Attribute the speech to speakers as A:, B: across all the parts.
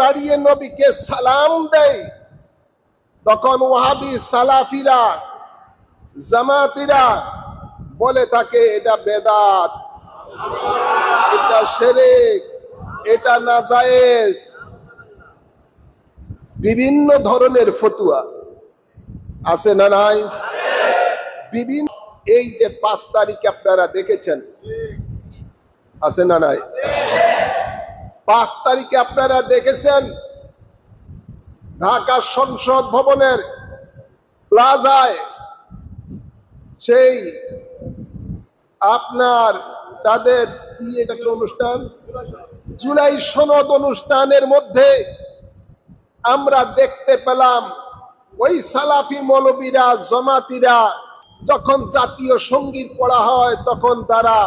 A: দাঁড়িয়ে নবীকে সালাম দেয়, তখন ওয়াহাবি সালাফিরা, জামাতিরা বলে থাকে, এটা বেদাত, এটা শেরেক, এটা না নাজায়েজ। বিভিন্ন ধরনের ফতুয়া আছে না নাই? বিভিন্ন, এই যে পাঁচ তারিখে আপনারা দেখেছেন, আছে না নাই? পাঁচ তারিখে আপনারা দেখেছেন ঢাকা সংসদ ভবনের প্লাজায় সেই আপনার তাদের অনুষ্ঠান? জুলাই সনদ অনুষ্ঠানের মধ্যে আমরা দেখতে পেলাম ওই সালাফি মৌলবীরা, জমাতিরা যখন জাতীয় সংগীত পড়া হয় তখন তারা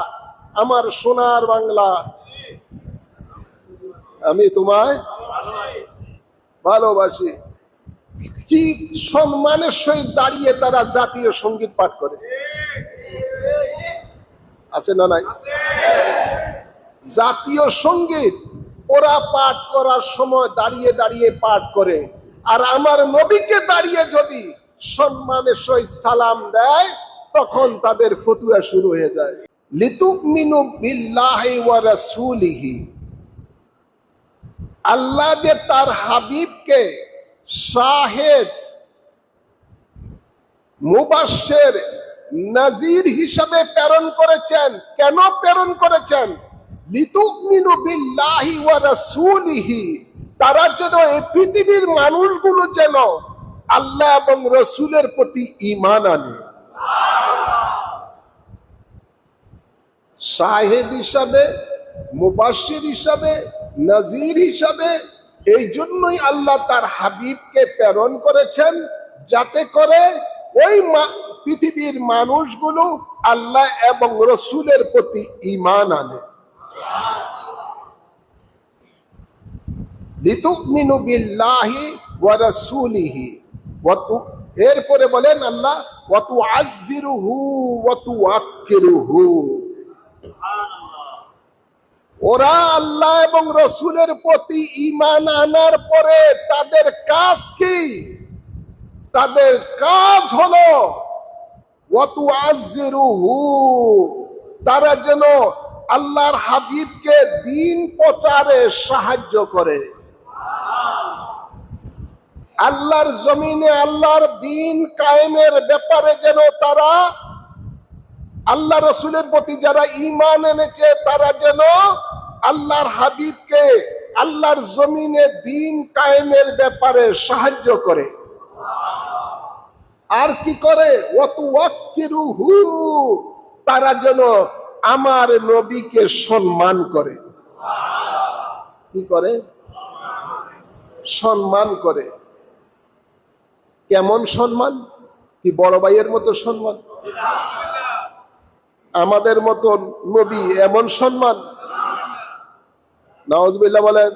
A: আমার সোনার বাংলা আমি তোমায় ভালোবাসি। কি সম্মানের সহিত দাঁড়িয়ে তারা জাতীয় সংগীত পাঠ করে? আছে না নাই? জাতীয় সংগীত ওরা পাঠ করার সময় দাঁড়িয়ে দাঁড়িয়ে পাঠ করে। আর আমার নবীকে দাঁড়িয়ে যদি সম্মানের সহিত সালাম দেয়, তখন তাদের ফতুয়া শুরু হয়ে যায়। লিতুক মিনু বিল্লাহি ওয়া রাসূলিহি। আল্লাহ যে তার হাবিবকে শাহেদ মুবাশের নাজির হিসাবে প্রেরণ করেছেন। কেন প্রেরণ করেছেন? লিতুকমিনু বিল্লাহি তারা যেন এই পৃথিবীর মানুষগুলো যেন আল্লাহ এবং রসুলের প্রতি ঈমান আনে। শাহেদ হিসাবে মুবাশির হিসাবে নজির হিসাবে এই জন্যই আল্লাহ তার হাবিবকে প্রেরণ করেছেন যাতে করে ওই পৃথিবীর মানুষগুলো আল্লাহ এবং রসুলের প্রতি ঈমান আনে। বিল্লাহি এরপরে বলেন আল্লাহ ওরা আল্লাহ এবং রসুলের প্রতি ঈমান আনার পরে তাদের কাজ কি? তাদের কাজ হলো তারা যেন আল্লাহর হাবিবকে দিন প্রচারে সাহায্য করে। আল্লাহর জমিনে আল্লাহর দিন কায়েমের ব্যাপারে যেন তারা, আল্লাহ রসুলের প্রতি যারা ঈমান এনেছে, তারা যেন আল্লাহর হাবিবকে আল্লাহর জমিনে দিন কায়েমের ব্যাপারে সাহায্য করে। আর কি করে? তারা যেন আমার নবীকে সম্মান করে। কি করে? সম্মান করে। কেমন সম্মান? কি বড় ভাইয়ের মতো সম্মান? আমাদের মতো নবী এমন সম্মান? নওয়াজবিল্লাহ বলেন।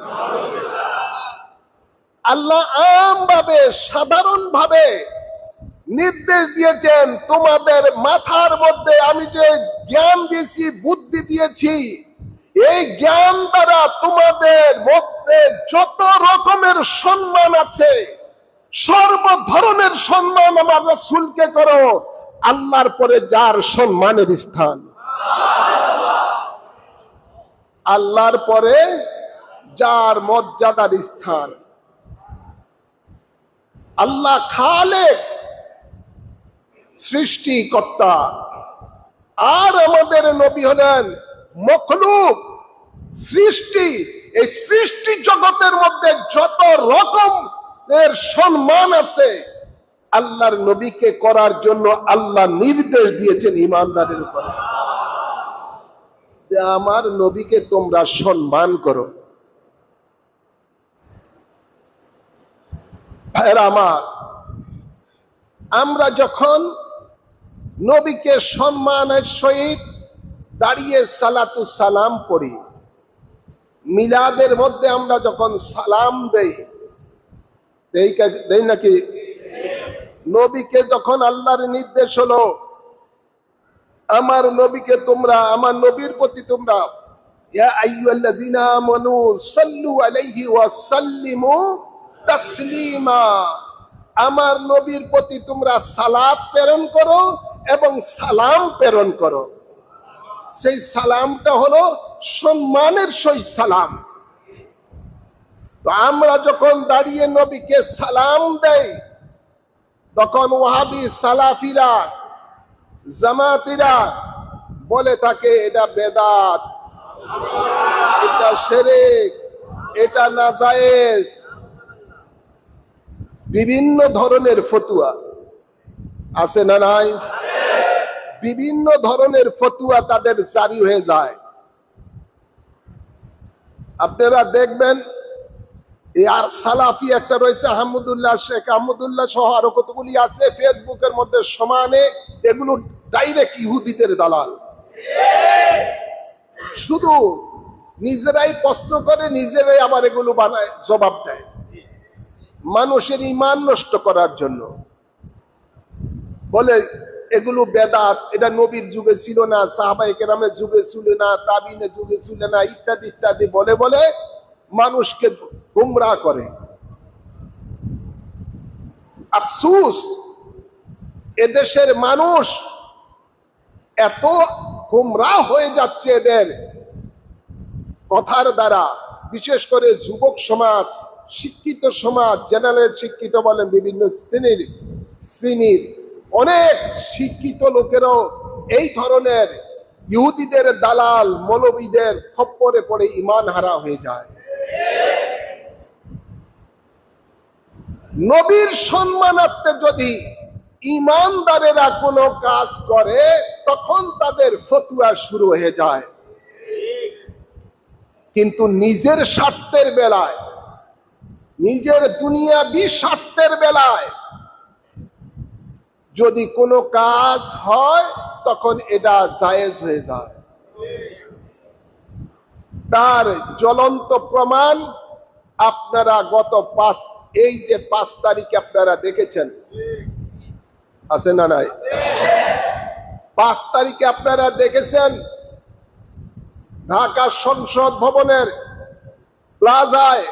A: আল্লাহ আম ভাবে সাধারণ ভাবে নির্দেশ দিয়েছেন, তোমাদের মাথার মধ্যে আমি যে জ্ঞান দিয়েছি, বুদ্ধি দিয়েছি, এই জ্ঞান দ্বারা তোমাদের মধ্যে যত রকমের সম্মান আছে সর্ব ধরনের সম্মান আমার রসুলকে করো, আল্লাহর পরে যার সম্মানের স্থান। আল্লাহর পরে যার মর্যাদার স্থান। আল্লাহ খালেক সৃষ্টিকর্তা। আর আমাদের নবী হলেন মখলুক। সৃষ্টি, এই সৃষ্টি জগতের মধ্যে যত রকম এর সম্মান আছে, আল্লাহর নবীকে করার জন্য আল্লাহ নির্দেশ দিয়েছেন ইমানদারের উপরে। আমার নবীকে তোমরা সম্মান করো। আমার, আমরা যখন নবীকে সম্মানের সহিত দাঁড়িয়ে সালাতু সালাম পড়ি, মিলাদের মধ্যে আমরা যখন সালাম দেই দেই নাকি? নবীকে যখন আল্লাহর নির্দেশ হলো আমার নবীকে তোমরা, আমার নবীর প্রতি তোমরা, ইয়া আইয়ুহাল্লাযীনা আমানু সাল্লু আলাইহি ওয়া সাল্লিমু তাসলিমা। আমার নবীর প্রতি তোমরা সালাত প্রেরণ করো এবং সালাম প্রেরণ করো। সেই সালামটা হলো সম্মানের সহিত সালাম। তো আমরা যখন দাঁড়িয়ে নবীকে সালাম দেই, তখন ওয়াহাবি সালাফিরা জামাতিরা বলে থাকে, এটা বেদাত, এটা শেরেক এটা না নাজায়েজ। বিভিন্ন ধরনের ফতুয়া আছে না নাই? বিভিন্ন ধরনের ফতুয়া তাদের জারি হয়ে যায়। আপনারা দেখবেন আর সালাফি একটা রয়েছে, আহমদুল্লাহ শেখ। আহমদুল্লাহ সহ আরও কতগুলি আছে? ফেসবুকের মধ্যে সমানে এগুলো ডাইরেক্ট ইহুদিদের দালাল। শুধু নিজেরাই প্রশ্ন করে, নিজেরাই আবার এগুলো বানায়, জবাব দেয়। মানুষের ইমান নষ্ট করার জন্য। বলে, এগুলো বেদাত, এটা নবীর যুগে ছিল না সাহাবাই কেরামের যুগে ছিল না, তাবিনের যুগে ছিল না, ইত্যাদি ইত্যাদি। বলে বলে মানুষকে গুমরা করে। আফসুস, এদেশের মানুষ এত গুমরা হয়ে যাচ্ছে এদের। কথার দ্বারা, বিশেষ করে যুবক সমাজ, শিক্ষিত সমাজ, জেনারেল শিক্ষিত বলেন বিভিন্ন শ্রেণির শ্রেণির অনেক শিক্ষিত লোকেরও এই ধরনের ইহুদিদের দালাল, মৌলবীদের খপ্পরে পড়ে ইমান হারা হয়ে যায়। নবীর সম্মানার্থে যদি ইমানদারেরা কোনো কাজ করে, তখন তাদের ফতুয়া শুরু হয়ে যায়। কিন্তু নিজের স্বার্থের বেলায়, নিজের দুনিয়াবি স্বার্থের বেলায় যদি কোনো কাজ হয়, তখন এটা জায়েজ হয়ে যায়। তার জ্বলন্ত প্রমাণ আপনারা গত পাঁচ এই যে পাঁচ তারিখে আপনারা দেখেছেন, আছে না নাই? পাঁচ তারিখে আপনারা দেখেছেন ঢাকা সংসদ ভবনের প্লাজায়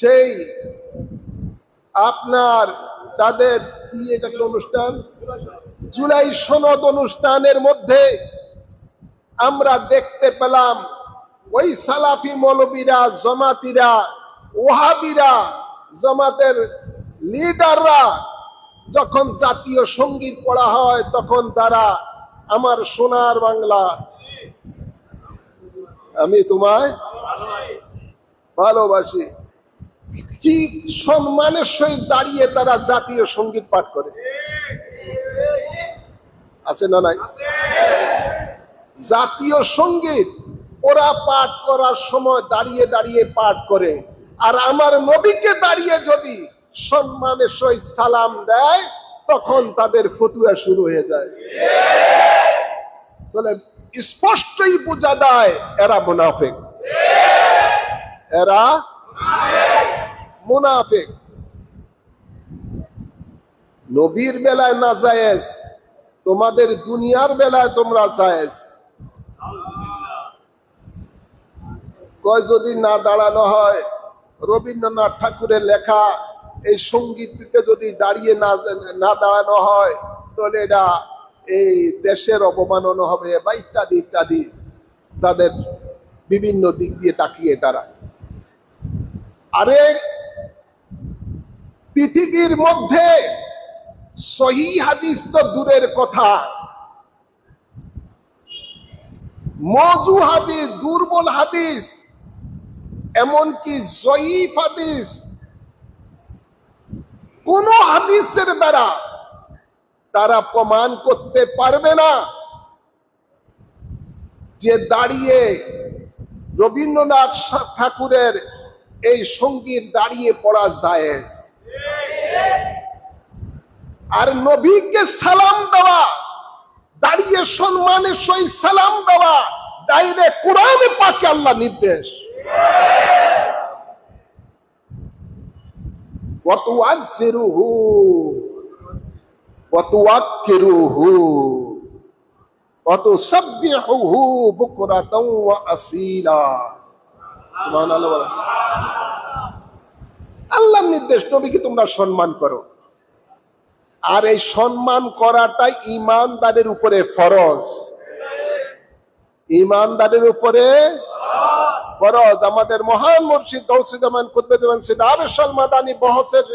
A: সেই আপনার তাদের কি এটা অনুষ্ঠান? জুলাই সনদ অনুষ্ঠানের মধ্যে আমরা দেখতে পেলাম ওই সালাফি মৌলবীরা, জমাতিরা ওহাবিরা, জমাতের লিডাররা যখন জাতীয় সংগীত পড়া হয়, তখন তারা আমার সোনার বাংলা। আমি তোমায় ভালোবাসি। কি সম্মানের সহিত দাঁড়িয়ে তারা জাতীয় সংগীত পাঠ করে? আছে না নাই? জাতীয় সংগীত ওরা পাঠ করার সময় দাঁড়িয়ে দাঁড়িয়ে পাঠ করে। আর আমার নবীকে দাঁড়িয়ে যদি সম্মানের সহিত সালাম দেয়, তখন তাদের ফতুয়া শুরু হয়ে যায়। বলে স্পষ্টই বোঝা যায়, এরা মুনাফেক। এরা মুনাফেক। নবীর বেলায় না জায়েজ, তোমাদের দুনিয়ার বেলায় তোমরা জায়েজ। কয় যদি না দাঁড়ানো হয় রবীন্দ্রনাথ ঠাকুরের লেখা, এই সঙ্গীতকে যদি দাঁড়িয়ে না না দাঁড়ানো হয়, তাহলে এটা এই দেশের অপমাননা হবে বা ইত্যাদি ইত্যাদি। তাদের বিভিন্ন দিক দিয়ে তাকিয়ে তারা। আরে, পৃথিবীর মধ্যে সহি হাদিস তো দূরের কথা। মজু হাদিস, দুর্বল হাদিস এমনকি জয়ীফ হাদিস, কোন হাদিসের দ্বারা তারা প্রমাণ করতে পারবে না যে দাঁড়িয়ে রবীন্দ্রনাথ ঠাকুরের এই সংগীত দাঁড়িয়ে পড়া যায় আর নবীকে সালাম দেওয়া, দাঁড়িয়ে সম্মানের সহিত সালাম দেওয়া ডাইরেক্ট কোরআনে পাকে আল্লাহ নির্দেশ। وتعزروه وتوقروه অত সাব্বিহুহু বুকরাতাও ওয়া আসীলা সুবহানাল্লাহ বলেন। আল্লাহর নির্দেশ নবীকে তোমরা সম্মান করো আর এই সম্মান করাটা ইমানদারের উপরে ফরজ ইমানদারের উপরে ফরজ। আমাদের মহান মুর্শিদ গৌসুজ্জামান কুতবেজ্জামান সিদ্ধ আবেশাল মাদানি বহসের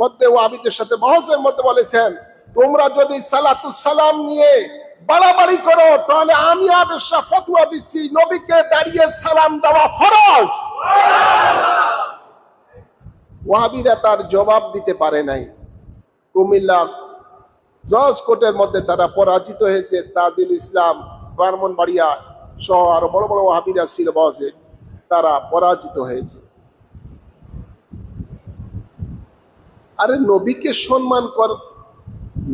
A: মধ্যে ও আবিদের সাথে বহসের মধ্যে বলেছেন, তোমরা যদি সালাম নিয়ে বাড়াবাড়ি করো, তাহলে আমি আবেশা ফতুয়া দিচ্ছি, নবীকে দাঁড়িয়ে সালাম দেওয়া ফরজ। ওয়াহাবিরা তার জবাব দিতে পারে নাই। কুমিল্লা জজ কোর্টের মধ্যে তারা পরাজিত হয়েছে, তাজিল ইসলাম, ব্রাহ্মণবাড়িয়া সহ আরও বড় বড় ওয়াহাবিরা ছিল বসে। তারা পরাজিত হয়েছে। আরে নবীকে সম্মান কর,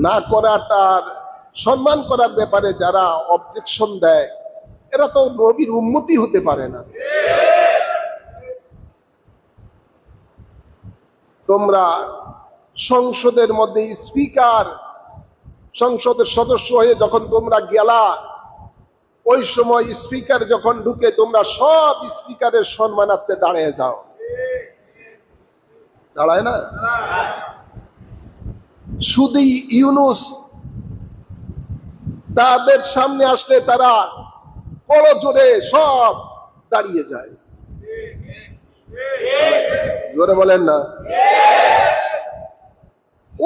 A: না করাটার সম্মান করার ব্যাপারে যারা অবজেকশন দেয়, এরা তো নবীর উন্মতি হতে পারে না। তোমরা সংসদের মধ্যে স্পিকার সংসদের সদস্য হয়ে যখন তোমরা গেলা ওই সময় স্পিকার যখন ঢুকে, তোমরা সব স্পিকারের সম্মানার্থে দাঁড়িয়ে যাও। দাঁড়ায় না? শুধু ইউনুস তাদের সামনে আসলে তারা বড় জোরে সব দাঁড়িয়ে যায়। জোরে বলেন না।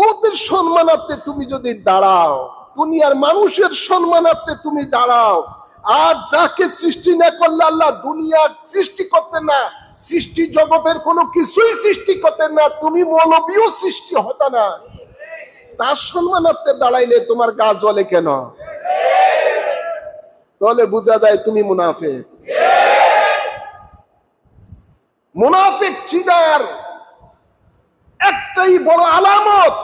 A: ওদের সম্মানার্থে তুমি যদি দাঁড়াও, দুনিয়ার মানুষের সম্মানার্থে তুমি দাঁড়াও আর যাকে সৃষ্টি না করলে আল্লাহ দুনিয়া সৃষ্টি করতে না, সৃষ্টি জগতের কোনো কিছুই সৃষ্টি করতে না, তুমি মৌলবীও সৃষ্টি হতো না। তার সম্মানার্থে দাঁড়াইলে তোমার গা জ্বলে কেন? তাহলে বোঝা যায় তুমি মুনাফেক। মুনাফিক চিদার একটাই বড় আলামত।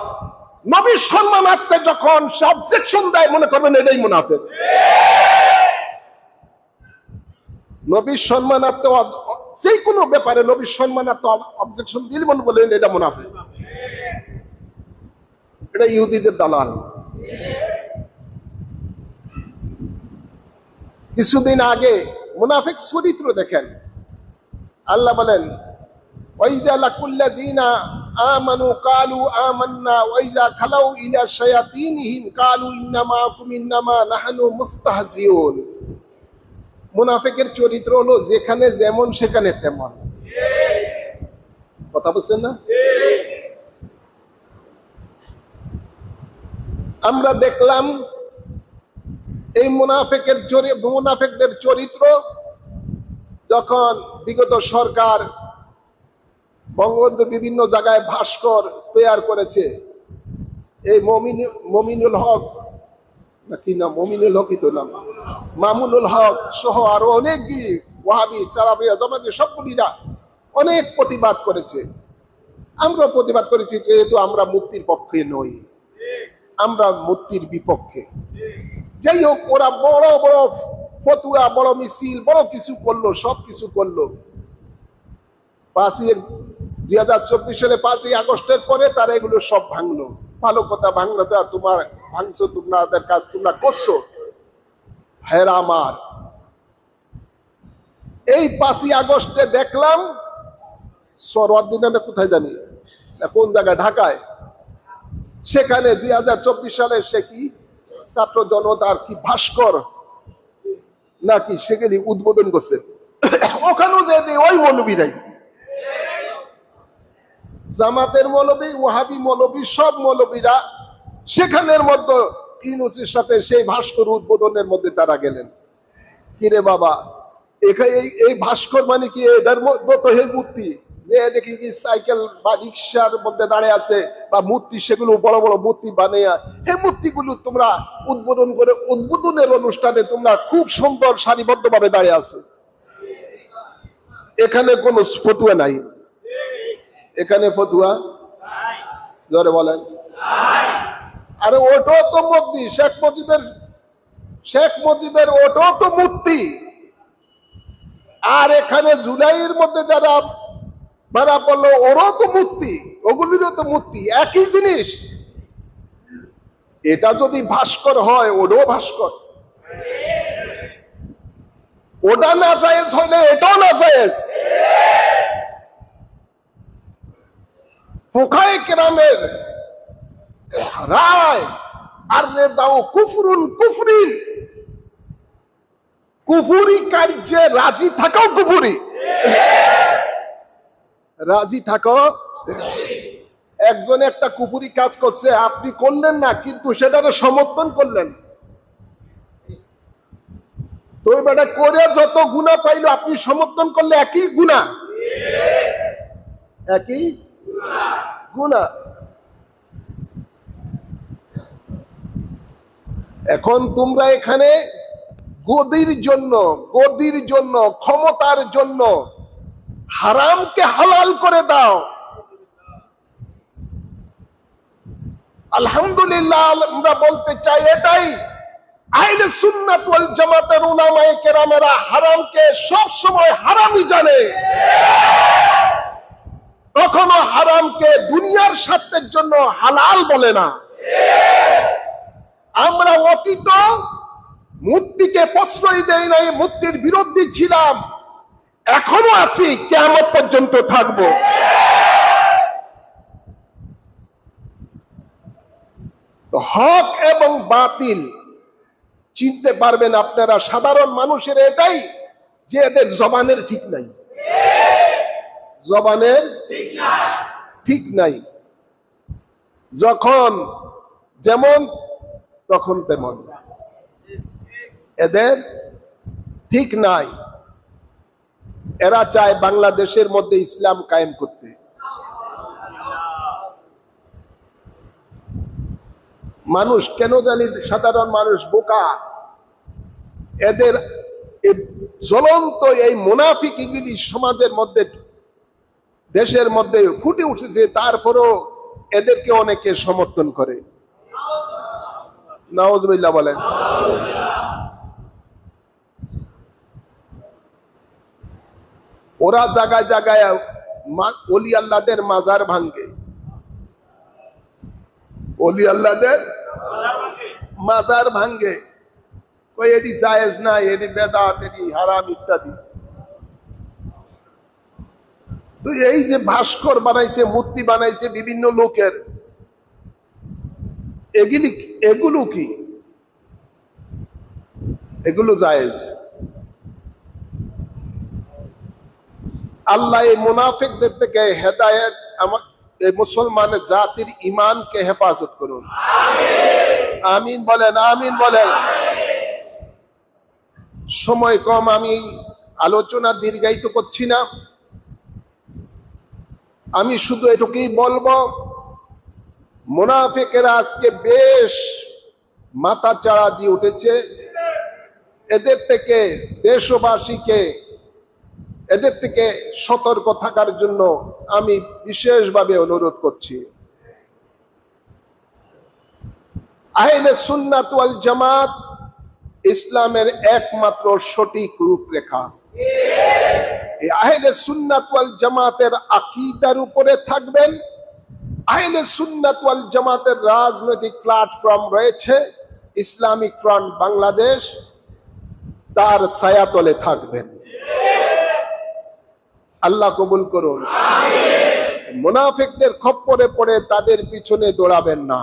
A: নবীর সম্মানার্থে যখন সাবজেকশন দেয়, মনে করবেন এটাই মুনাফেক। নবীর অ- সেই কোনো ব্যাপারে নবীর সম্মানার্থে অবজেকশন দিলে মনে বললেন এটা মুনাফেক। এটা ইহুদিদের দালাল। কিছুদিন আগে মুনাফিক চরিত্র দেখেন। আল্লাহ বলেন, ওয়াইজা লাকুল্লাযীনা আমানু কালু খালাউ ইলা কালু ইন্নামা মুনাফিকের চরিত্র হলো যেখানে যেমন, সেখানে তেমন। কথা বলছেন না? আমরা দেখলাম এই মুনাফেকের মুনাফেকদের চরিত্র যখন বিগত সরকার বঙ্গবন্ধু বিভিন্ন জায়গায় ভাস্কর তৈয়ার করেছে, এই মমিন, মমিনুল হক না কি নাম মমিনুল হকই নাম? মামুনুল হক সহ আরও অনেক ওয়াহাবি সালাবিয়া জমাতে সবগুলিরা অনেক প্রতিবাদ করেছে। আমরা প্রতিবাদ করেছি যেহেতু আমরা মুক্তির পক্ষে নই। আমরা মুক্তির বিপক্ষে। যাই হোক, ওরা বড় বড় ফতুয়া, বড় মিছিল, বড় কিছু করল, সব কিছু করল। পাঁচই দুই হাজার চব্বিশ সালে পাঁচই আগস্টের পরে তারা এগুলো সব ভাঙলো। ভালো কথা ভাঙলো তা তোমার ভাঙছো তোমাদের কাজ, তোমরা করছ। হেরা এই পাঁচই আগস্টে দেখলাম সরওয়ার্দিনে কোথায় জানি? কোন জায়গায়? ঢাকায়। সেখানে দুই হাজার চব্বিশ সালে সে কি? ছাত্র জনতার কি ভাস্কর নাকি সেগুলি উদ্বোধন করছে। ওখানেও যে ওই মৌলবীরাই জামাতের মৌলবী, ওয়াহাবি মৌলবী, সব মৌলবীরা সেখানের মধ্যে ইউনুসের সাথে সেই ভাস্কর উদ্বোধনের মধ্যে তারা গেলেন। কিরে বাবা? এখানে এই ভাস্কর মানে কি? এটার মধ্যে মূর্তি। যে দেখি কি সাইকেল বা রিক্সার মধ্যে দাঁড়িয়ে আছে বা মূর্তি, সেগুলো বড় বড় মূর্তি বানিয়ে এই মূর্তিগুলো তোমরা উদ্বোধন করে, উদ্বোধনের অনুষ্ঠানে তোমরা খুব সুন্দর সারিবদ্ধ ভাবে দাঁড়িয়ে আছো। এখানে কোনো ফতুয়া নাই। এখানে ফতুয়া? ধরে বলেন। আরে ওটাও তো মূর্তি শেখ মুজিবের শেখ মুজিবের ওটাও তো মূর্তি আর এখানে জুলাইয়ের মধ্যে যারা মারা পড়ল ওরও তো মূর্তি ওগুলিরও তো মূর্তি একই জিনিস। এটা যদি ভাস্কর হয়, ওরও ভাস্কর। ওটা না জায়েজ হইলে এটাও না জায়েজ। পোখায় কেরামের রায় আর রে দাও কুফরুন কুফরিন। কুফুরি কার্যে রাজি থাকাও কুফুরি। রাজি থাকো। একজন একটা কুপুরি কাজ করছে, আপনি করলেন না, কিন্তু সেটাকে সমর্থন করলেন। তো বেটা করে যত গুণা পাইলো, আপনি সমর্থন করলে একই গুণা একই? গুণা। এখন তোমরা এখানে গদির জন্য গদির জন্য, ক্ষমতার জন্য হারামকে হালাল করে দাও। আলহামদুলিল্লাহ, আমরা বলতে চাই এটাই আইলে সুন্নাত ওয়াল জামাতের উলামায়ে কেরামেরা হারামকে সব সময় হারামই জানে। কখনো হারামকে দুনিয়ার স্বার্থের জন্য হালাল বলে না। আমরা অতীত মূর্তিকে প্রশ্রয় দেই নাই মূর্তির বিরোধী ছিলাম। এখনও আছি কেমন পর্যন্ত থাকব। হক এবং বাতিল, চিনতে পারবেন আপনারা সাধারণ মানুষের এটাই যে এদের জবানের ঠিক নাই। জবানের ঠিক নাই। যখন যেমন তখন তেমন। এদের ঠিক নাই। এরা চায় বাংলাদেশের মধ্যে ইসলাম কায়েম করতে। মানুষ কেন জানি সাধারণ মানুষ বোকা। এদের জ্বলন্ত এই মোনাফিক ইংলিশ সমাজের মধ্যে দেশের মধ্যে ফুটে উঠেছে, তারপরও এদেরকে অনেকে সমর্থন করে। নওয়াজবিল্লাহ বলেন। ওরা জায়গায় জায়গায় অলি আল্লাদের মাজার ভাঙ্গে অলি আল্লাদের মাজার ভাঙ্গে এটি জায়েজ না, এটি বেদাত, এটি হারাম ইত্যাদি। তো এই যে ভাস্কর বানাইছে, মূর্তি বানাইছে বিভিন্ন লোকের, এগুলি এগুলো কি? এগুলো জায়েজ। আল্লাহ এই মুনাফিকদের থেকে হেদায়েত আমার এই মুসলমানের জাতির ইমানকে হেফাজত করুন। আমিন বলেন আমিন বলেন। সময় কম, আমি আলোচনা দীর্ঘায়িত করছি না। আমি শুধু এটুকুই বলব, মুনাফিকেরা আজকে বেশ মাথা চাড়া দিয়ে উঠেছে। এদের থেকে দেশবাসীকে, এদের থেকে সতর্ক থাকার জন্য আমি বিশেষভাবে অনুরোধ করছি। আইনে সুন্নাত ওয়াল জামাত ইসলামের একমাত্র সঠিক রূপরেখা। আহলে সুন্নাত জামাতের আকীদার উপরে থাকবেন। আহলে জামাতের রাজনৈতিক প্ল্যাটফর্ম রয়েছে, ইসলামিক ফ্রন্ট বাংলাদেশ, তার ছায়াতলে থাকবেন। আল্লাহ কবুল করুন। মুনাফিকদের খপ্পরে পড়ে তাদের পিছনে দৌড়াবেন না।